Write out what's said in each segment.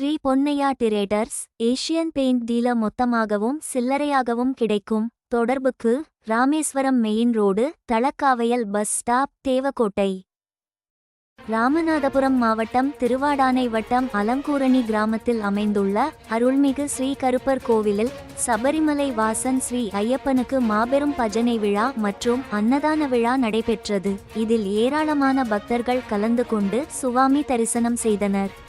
Shri Ponnaiya traders Asian paint dealer மொத்தமாகவும் சில்லறையாகவும் கிடைக்கும். தொடர்புக்கு Rameswaram main road Thalakkavayal bus stop Devakottai. Ramanathapuram மாவட்டம் திருவாடானை வட்டம் அலங்கூரணி கிராமத்தில் அமைந்துள்ள அருள்மிகு ஸ்ரீ கருப்பர் கோவிலில் சபரிமலை வாசன் ஸ்ரீ ஐயப்பனுக்கு மாபெரும் பஜனை விழா மற்றும் அன்னதான விழா நடைபெற்றது. இதில் ஏராளமான பக்தர்கள் கலந்து கொண்டு சுவாமி தரிசனம் செய்தனர்.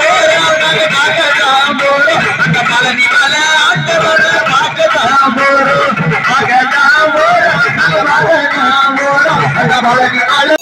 बोला बोलो अंद बाली वाले अंद बता बोरू भागा बोला बोला अगर बात